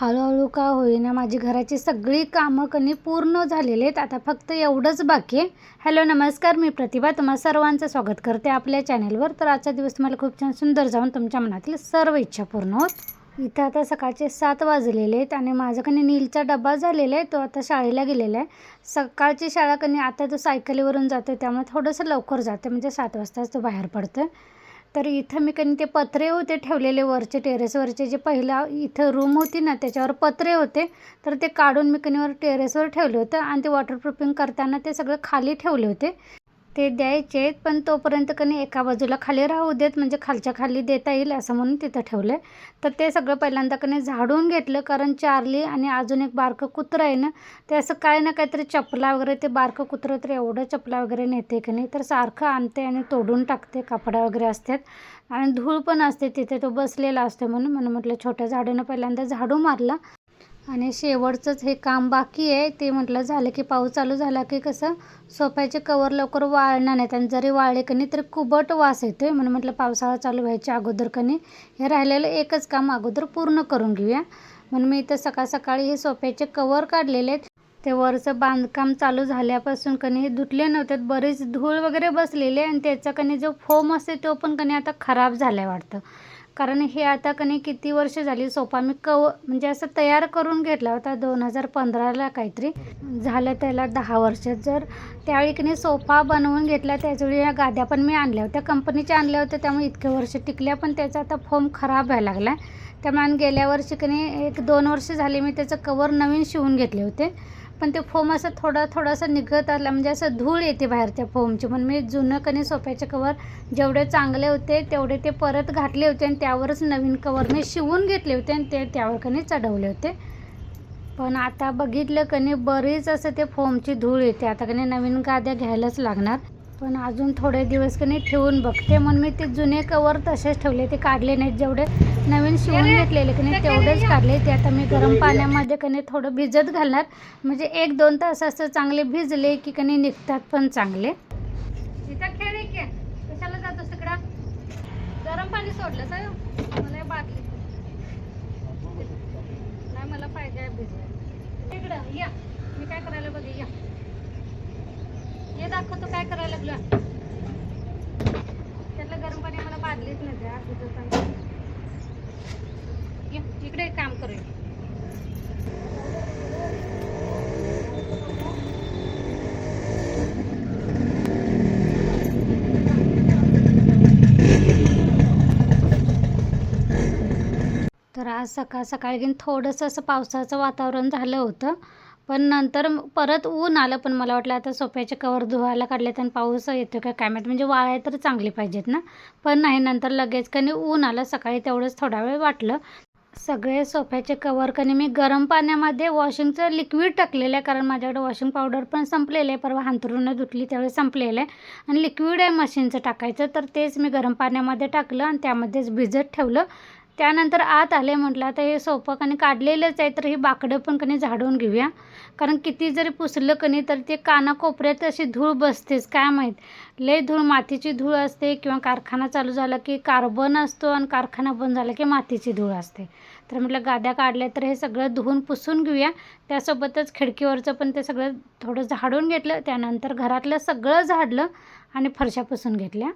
हळूहळू का होईना माझी घराची सगळी कामं कनी पूर्ण झालेली आहेत. आता फक्त एवढंच बाकी आहे. हॅलो नमस्कार. मी प्रतिभा. तुम्हा सर्वांचं स्वागत करते आपल्या चॅनेलवर. तर आजचा दिवस तुम्हाला खूप छान सुंदर जाऊन तुमच्या मनातील सर्व इच्छा पूर्ण होत. इथं आता सकाळचे सात वाजलेले आहेत आणि माझा कनी नीलचा डबा झालेला आहे. तो आता शाळेला गेलेला आहे. सकाळची शाळा कनी आता तो सायकलीवरून जातो त्यामुळे थोडंसं लवकर जाते म्हणजे सात वाजताच तो बाहेर पडतो तर इथं मी कनी ते पत्रे होते ठेवलेले वरचे टेरेसवरचे. जे पहिला इथं रूम होती ना त्याच्यावर पत्रे होते. तर ते काढून मी कनी वर टेरेसवर ठेवले होतं आणि ते वॉटरप्रूफिंग करताना ते सगळं खाली ठेवले होते. ते द्यायचे आहेत पण तोपर्यंत कनी एका बाजूला खाली राहू देत म्हणजे खालच्या खाली देता येईल असं म्हणून तिथं ठेवलं आहे तर ते सगळं पहिल्यांदा कनी झाडून घेतलं कारण चार्ली आणि अजून एक बारकं कुत्रं आहे ना ते असं काय ना काहीतरी चपला वगैरे ते बारकं कुत्रं तर एवढं चपला वगैरे नेते की नाही तर सारखं आणते आणि तोडून टाकते कपडा वगैरे असतात. आणि धूळ पण असते तिथे तो बसलेला असतो म्हणून म्हणून म्हटलं छोट्या झाडानं पहिल्यांदा झाडू मारला. आणि शेवटचंच हे काम बाकी आहे. ते म्हटलं झालं की पाऊस चालू झाला की कसं सोफ्याचे कवर लवकर वाळणार नाहीत आणि जरी वाळले कनी तरी कुबट वास येतो आहे म्हणून म्हटलं पावसाळा चालू व्हायच्या अगोदर कनी हे राहिलेलं एकच काम अगोदर पूर्ण करून घेऊया. म्हणून मी इथं सकाळ सकाळी हे सोफ्याचे कवर काढलेले आहेत. ते वरचं बांधकाम चालू झाल्यापासून कनी हे धुतले नव्हते. बरेच धूळ वगैरे बसलेले आणि त्याचा कनी जो फोम असते तो पण कनी आता खराब झाला आहे वाटतं. कारण हे आता कनी किती वर्ष झाली सोफा मी कव म्हणजे असं तयार करून घेतला होता दोन हजार पंधराला काहीतरी. झालं त्याला दहा वर्ष. जर त्यावेळी कनी सोफा बनवून घेतला त्याचवेळी या गाद्या पण मी आणल्या होत्या. कंपनीच्या आणल्या होत्या त्यामुळे इतके वर्ष टिकल्या पण त्याचा आता फोम खराब व्हायला लागला. त्यामुळे गेल्या वर्षी कनी एक दोन वर्ष झाली मी त्याचं कवर नवीन शिवून घेतले होते. पण ते फोम असं थोडा थोडासा निघत आला म्हणजे असं धूळ येते बाहेर त्या फोमची. म्हणून मी जुनं कणी सोफ्याचे कवर जेवढे चांगले होते तेवढे ते परत घातले होते आणि त्यावरच नवीन कवर मी शिवून घेतले होते आणि ते त्यावर कणी चढवले होते. पण आता बघितलं कणी बरीच असं ते फोमची धूळ येते. आता कणी नवीन गाद्या घ्यायलाच लागणार. पण अजून थोडे दिवस कणी ठेवून बघते. म्हणून मी ते जुने कवर तसेच ठेवले. ते काढले नाहीत जेवढे. नवीन शिवून घेतलेले की नाही तेवढेच काढले. ते आता मी गरम पाण्यामध्ये कनी थोडं भिजत घालणार. म्हणजे एक दोन तास असं चांगले भिजले की कनी निघतात पण चांगले. खेळ कशाला जातोस तिकडं गरम पाणी सोडलं सर मला बाटली नाही मला पाहिजे भिजवायला. तिकडं या. मी काय करायला बघे या. ये दाखवतो काय करायला लागलो त्यातलं गरम पाणी मला बादलीच नाही द्या इकडे एक काम करूया. तर आज सकाळ सकाळी घेऊन थोडंसं असं पावसाचं वातावरण झालं होतं. पण नंतर परत ऊन आलं पण मला वाटलं आता सोफ्याचे कवर धुवायला काढले आणि पाऊस येतो का काय माहीत. म्हणजे वाळ्या तर चांगली पाहिजेत ना. पण नाही नंतर लगेच कनी ऊन आलं. सकाळी तेवढंच थोडा वेळ वाटलं. सगळे सोफ्याचे कवर कनी मी गरम पाण्यामध्ये वॉशिंगचं लिक्विड टाकलेलं आहे. कारण माझ्याकडे वॉशिंग पावडर पण संपलेलं आहे. परवा हांतरून धुतली त्यावेळी संपलेलं आहे. आणि लिक्विड आहे मशीनचं टाकायचं. तर तेच मी गरम पाण्यामध्ये टाकलं आणि त्यामध्येच भिजत ठेवलं. त्यानंतर आत आले म्हटलं आता हे सोपं कणी काढलेलंच आहे तर ही बाकडं पण कणी झाडून घेऊया. कारण किती जरी पुसलं कणी तर ते कानाकोपऱ्यात अशी धूळ बसतेच काय माहीत? लय धूळ मातीची धूळ असते किंवा कारखाना चालू झाला की कार्बन असतो आणि कारखाना बंद झाला की मातीची धूळ असते. तर म्हटलं गाद्या काढल्या तर हे सगळं धुवून पुसून घेऊया. त्यासोबतच खिडकीवरचं पण ते सगळं थोडं झाडून घेतलं. त्यानंतर घरातलं सगळं झाडलं आणि फरशा पुसून घेतल्या.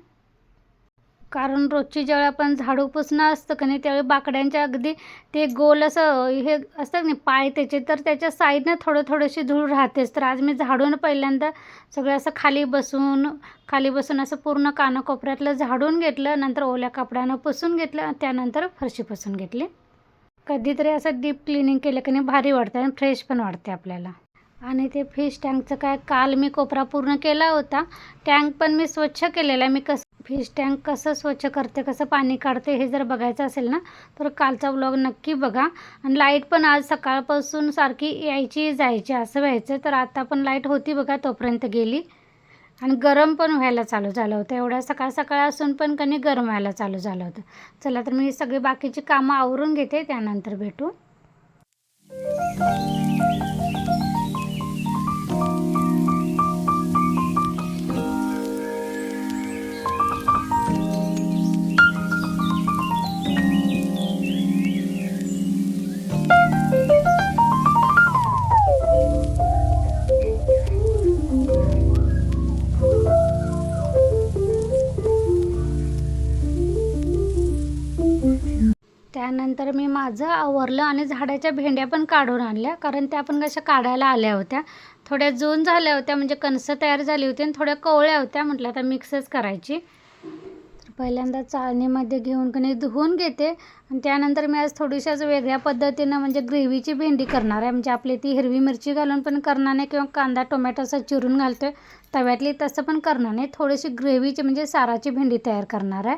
कारण रोजची ज्यावेळी आपण झाडू पुसणं असतं का नाही त्यावेळी बाकड्यांच्या अगदी ते गोल असं हे असतात नाही पाय त्याचे तर त्याच्या साईडनं थोडं थोडीशी धूळ राहतेच. तर आज मी झाडून पहिल्यांदा सगळं असं खाली बसून खाली बसून असं पूर्ण कानाकोपऱ्यातलं झाडून घेतलं नंतर ओल्या कपड्यानं पुसून घेतलं त्यानंतर फरशी पुसून घेतली. कधीतरी असं डीप क्लिनिंग केलं की नाही भारी वाटतं आणि फ्रेश पण वाटते आपल्याला. आणि ते फिश टँकचं काय काल मी कोपरा पूर्ण केला होता. टँक पण मी स्वच्छ केलेला आहे. मी कसं फिश टँक कसं स्वच्छ करते कसं पाणी काढते हे जर बघायचं असेल ना तर कालचा ब्लॉग नक्की बघा. आणि लाइट पण आज सकाळपासून सारखी यायची जायची असं व्हायचं. तर आता पण लाइट होती बघा तोपर्यंत गेली. आणि गरम पण व्हायला चालू झालं होतं. एवढ्या सकाळ सकाळ असून पण कणी गरम व्हायला चालू झालं होतं. चला तर मी सगळी बाकीची कामं आवरून घेते त्यानंतर भेटू. त्यानंतर मी माझं आवरलं आणि झाडाच्या भेंड्या पण काढून आणल्या. कारण त्या पण कशा काढायला आल्या होत्या. थोड्या जून झाल्या होत्या म्हणजे कणसं तयार झाली होती आणि थोड्या कवळ्या होत्या म्हटलं आता मिक्सच करायची. तर पहिल्यांदा चाळणीमध्ये घेऊन कणी धुवून घेते. आणि त्यानंतर मी आज थोडीशाच वेगळ्या पद्धतीनं म्हणजे ग्रेव्हीची भेंडी करणार आहे. म्हणजे आपली ती हिरवी मिरची घालून पण करणार नाही किंवा कांदा टोमॅटो असं चिरून घालतो आहे तव्यातली तसं पण करणार नाही. थोडीशी ग्रेव्हीची म्हणजे साराची भेंडी तयार करणार आहे.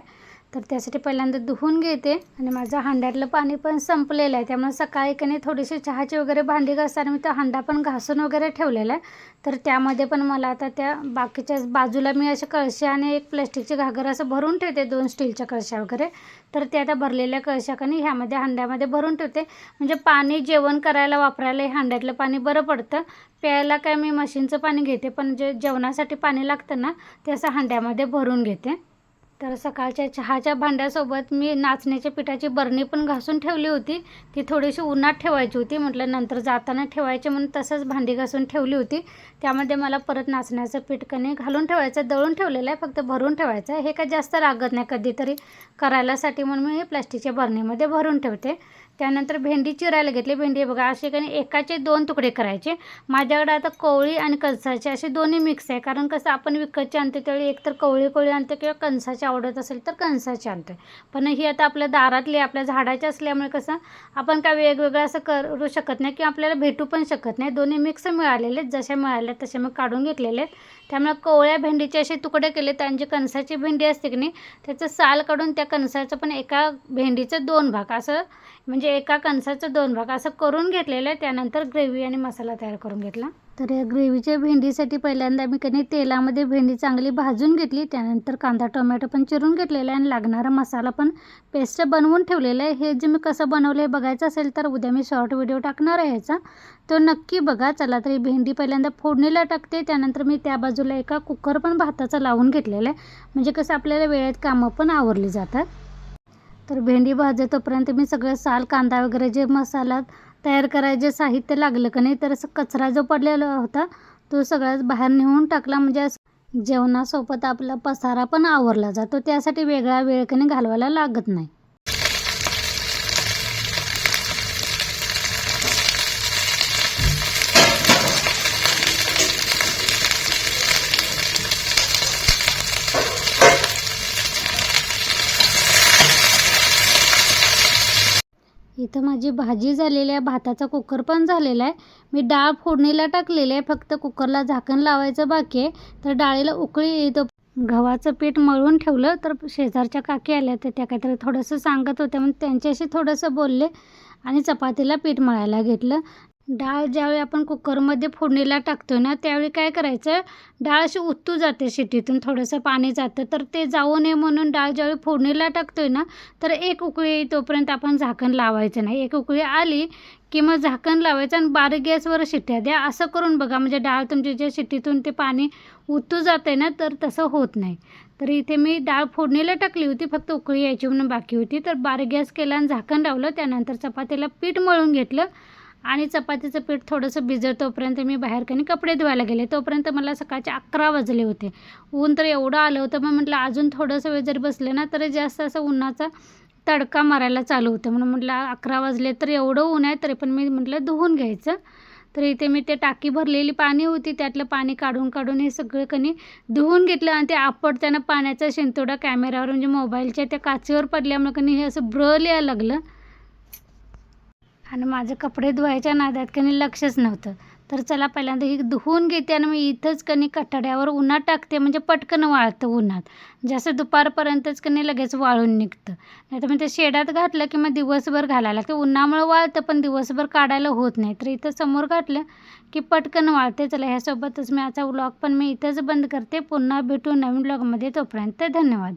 तर त्यासाठी पहिल्यांदा धुवून घेते आणि माझं हांड्यातलं पाणी पण संपलेलं आहे. त्यामुळे सकाळी कणी थोडीशी चहाची वगैरे भांडी घासताना मी तो हांडा पण घासून वगैरे ठेवलेला आहे. तर त्यामध्ये पण मला आता त्या बाकीच्या बाजूला मी अशा कळशी आणि एक प्लॅस्टिकची घागर असं भरून ठेवते दोन स्टीलच्या कळशा वगैरे. तर ते आता भरलेल्या कळशा कणी ह्यामध्ये हांड्यामध्ये भरून ठेवते. म्हणजे पाणी जेवण करायला वापरायला हे हांड्यातलं पाणी बरं पडतं. प्यायला काय मी मशीनचं पाणी घेते पण जे जेवणासाठी पाणी लागतं ना ते असं हांड्यामध्ये भरून घेते. तर सकाळच्या चहाच्या भांड्यासोबत मी नाचण्याच्या पिठाची बरणी पण घासून ठेवली होती. ती थोडीशी उन्हात ठेवायची होती. म्हटलं नंतर जाताना ठेवायची म्हणून तसंच भांडी घासून ठेवली होती. त्यामध्ये मला परत नाचण्याचं पीठ कणी घालून ठेवायचं दळून ठेवलेलं आहे. फक्त भरून ठेवायचं. आहे हे काय जास्त लागत नाही कधीतरी. करायलासाठी म्हणून मी हे प्लास्टिकच्या बरणीमध्ये भरून ठेवते. त्यानंतर भेंडी चिरायला घेतली. भेंडी बघा असे काही एकाचे दोन तुकडे करायचे. माझ्याकडे आता कोवळी आणि कणसाचे असे दोन्ही मिक्स आहे. कारण कसं आपण विकतचे आणते त्यावेळी एकतर कोवळी कोवळी आणते किंवा कणसाची आवडत असेल तर कणसाची आणतो पण ही आता आपल्या दारातली आपल्या झाडाची असल्यामुळे कसं आपण काय वेगवेगळं असं करू शकत नाही किंवा आपल्याला भेटू पण शकत नाही. दोन्ही मिक्स मिळालेले आहेत. जशा मिळाल्या तसे मी काढून घेतलेले आहेत. त्यामुळे कोवळ्या भेंडीचे असे तुकडे केले. त्यांची कणसाची भेंडी असते की नाही त्याचं साल काढून त्या कणसाचं पण एका भेंडीचं दोन भाग. असं म्हणजे एका कणसाचं दोन भाग असं करून घेतलेलं आहे. त्यानंतर ग्रेव्ही आणि मसाला तयार करून घेतला. तर या ग्रेव्हीच्या भेंडीसाठी पहिल्यांदा मी कधी तेलामध्ये भेंडी चांगली भाजून घेतली. त्यानंतर कांदा टोमॅटो पण चिरून घेतलेला आहे आणि लागणारा मसाला पण पेस्ट बनवून ठेवलेला आहे. हे जे मी कसं बनवलं आहे बघायचं असेल तर उद्या मी शॉर्ट व्हिडिओ टाकणार आहे ह्याचा तो नक्की बघा. चला तरी भेंडी पहिल्यांदा फोडणीला टाकते. त्यानंतर मी त्या बाजूला एका कुकर पण भाताचा लावून घेतलेला आहे. म्हणजे कसं आपल्याला वेळेत कामं पण आवरली जातात. तर भेंडी भाजत तोपर्यंत मी सगळं साल कांदा वगैरे जे मसाला तयार करायचे साहित्य लागलं का नाही तर असं कचरा जो पडलेला होता तो सगळाच बाहेर नेऊन टाकला. म्हणजे असं जेवणासोबत आपला पसारा पण आवरला जातो. त्यासाठी वेगळा वेळ कणी घालवायला लागत नाही. इथं माझी भाजी झालेली आहे भाताचा कुकर पण झालेला आहे. मी डाळ फोडणीला टाकलेली आहे फक्त कुकरला झाकण लावायचं बाकी आहे. तर डाळीला उकळी येतो. गव्हाचं पीठ मळून ठेवलं तर शेजारच्या काकी आल्या तर त्या काहीतरी थोडंसं सांगत होत्या. मग त्यांच्याशी थोडंसं बोलले आणि चपातीला पीठ मळायला घेतलं. डाळ ज्यावेळी आपण कुकरमध्ये फोडणीला टाकतो ना त्यावेळी काय करायचं? डाळ अशी उत्तू जाते शिटीतून थोडंसं पाणी जातं. तर ते जाऊ नये म्हणून डाळ ज्यावेळी फोडणीला टाकतोय ना तर एक उकळी तोपर्यंत आपण झाकण लावायचं नाही. एक उकळी आली की मग झाकण लावायचं आणि बारीक गॅसवर शिट्ट्या द्या. असं करून बघा म्हणजे डाळ तुमची ज्या शिटीतून ते पाणी उतू जाते ना तर तसं होत नाही. तर इथे मी डाळ फोडणीला टाकली होती फक्त उकळी यायची म्हणून बाकी होती. तर बारीक गॅस केला आणि झाकण लावलं. त्यानंतर चपातीला पीठ मळून घेतलं. आणि चपातीचं पीठ थोडंसं भिजत तोपर्यंत मी बाहेर कधी कपडे धुवायला गेले. तोपर्यंत मला सकाळचे अकरा वाजले होते. ऊन तर एवढं आलं होतं मग म्हटलं अजून थोडंसं वेळ जर बसलं ना तर जास्त असं उन्हाचा तडका मारायला चालू होतं. म्हणून म्हटलं अकरा वाजले तर एवढं ऊन आहे तरी पण मी म्हटलं धुवून घ्यायचं. तर इथे मी ते टाकी भरलेली पाणी होती त्यातलं पाणी काढून काढून हे सगळं कणी धुवून घेतलं आणि ते आपटताना पाण्याचा शिंतोडा कॅमेऱ्यावर म्हणजे मोबाईलच्या त्या काचेवर पडल्यामुळे कणी हे असं ब्रल यायला लागलं. आणि माझे कपडे धुवायच्या नादात कनी लक्षच नव्हतं. तर चला पहिल्यांदा ही धुवून घेते आणि मी इथंच कनी कठड्यावर उन्हात टाकते म्हणजे पटकन वाळतं उन्हात. जास्त दुपारपर्यंतच कनी लगेच वाळून निघतं. नाही तर मग ते शेडात घातलं की मग दिवसभर घालायला लागते. उन्हामुळं वाळतं पण दिवसभर काढायला होत नाही. तर इथं समोर घातलं की पटकन वाळते. चला ह्यासोबतच मी आजचा व्लॉग पण मी इथंच बंद करते. पुन्हा भेटू नवीन ब्लॉगमध्ये तोपर्यंत धन्यवाद.